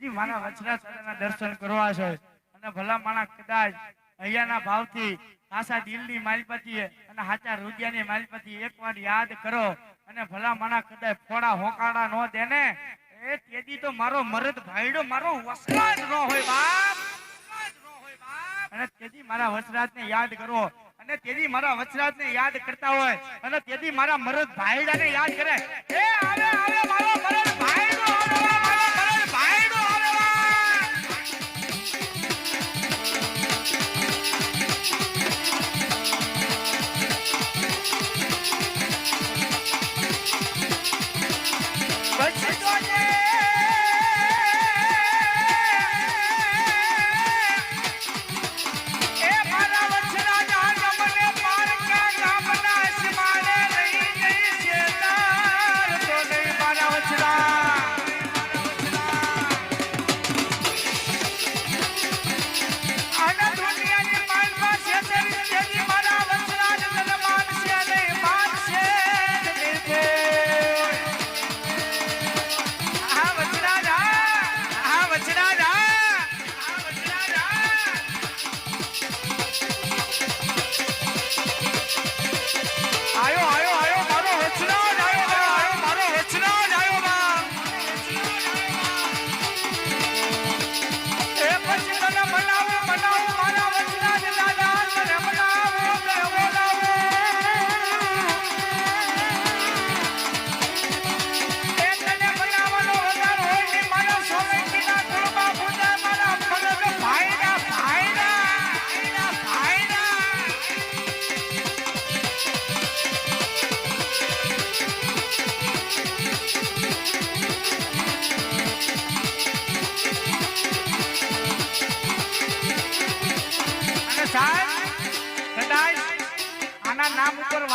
તેથી મારા વચરાજના દર્શન કરવા છે. અને ભલા માણા કદાચ અહીંયાના ભાવથી ખાસા દિલની માલપતિ અને હાચા રૂપિયાની માલપતિ એકવાર યાદ કરો. અને ભલા માણા કદાચ ફોડા હોકાડા નો દે ને એ તેદી તો મારો મરદ ભાઈડો, મારો વસરાજ ન હોય બાપ. અને તેથી મારા વસરાજ ને યાદ કરો. અને તેથી મારા વસરાજ ને યાદ કરતા હોય. અને તેથી મારા મરદ ભાઈડાને યાદ કરે. એ આવે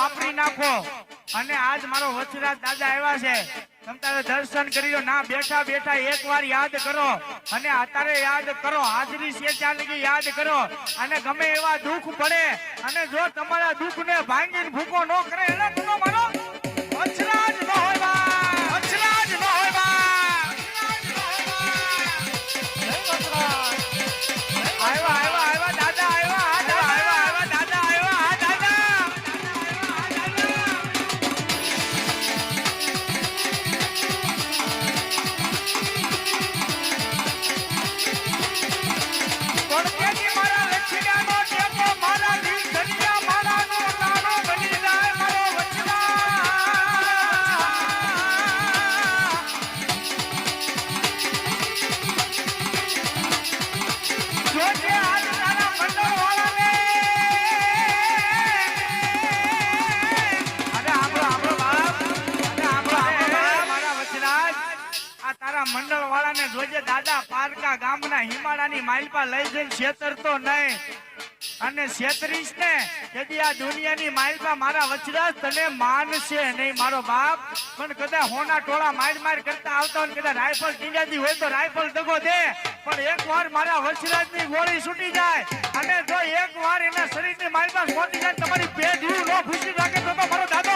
વાપરી નાખો. અને આજ મારો વચરાજ દાદા આવ્યા છે. તમ તારે દર્શન કરી ના, બેઠા બેઠા એકવાર યાદ કરો. અને અત્યારે યાદ કરો. હાજરી છે ત્યાં લગી યાદ કરો. અને ગમે એવા દુઃખ પડે, અને જો તમારા દુઃખને ભાંગીને ભૂકો ન કરે, એને મંડળવાળાને જોજે દાદા પારકા ગામના હિમાળાની માલપા લઈ જઈને છેતરતો નહીં. અને છેતરીશ ને તેથી આ દુનિયાની માલપા મારા વચરા તને માનશે નહીં, મારો બાપ. પણ કદાચ હોના ટોળા માર માર કરતા આવતા હોય ને કદાચ રાઇફલ ટીંગાતી હોય તો રાઇફલ દગો દે. પણ એક વાર મારા વચરાજની ગોળી છૂટી જાય અને જો એક વાર એના શરીરની માલપા પહોંચી જાય તમારી પેઢી ન ખુશી રાખે તો મારો દાદો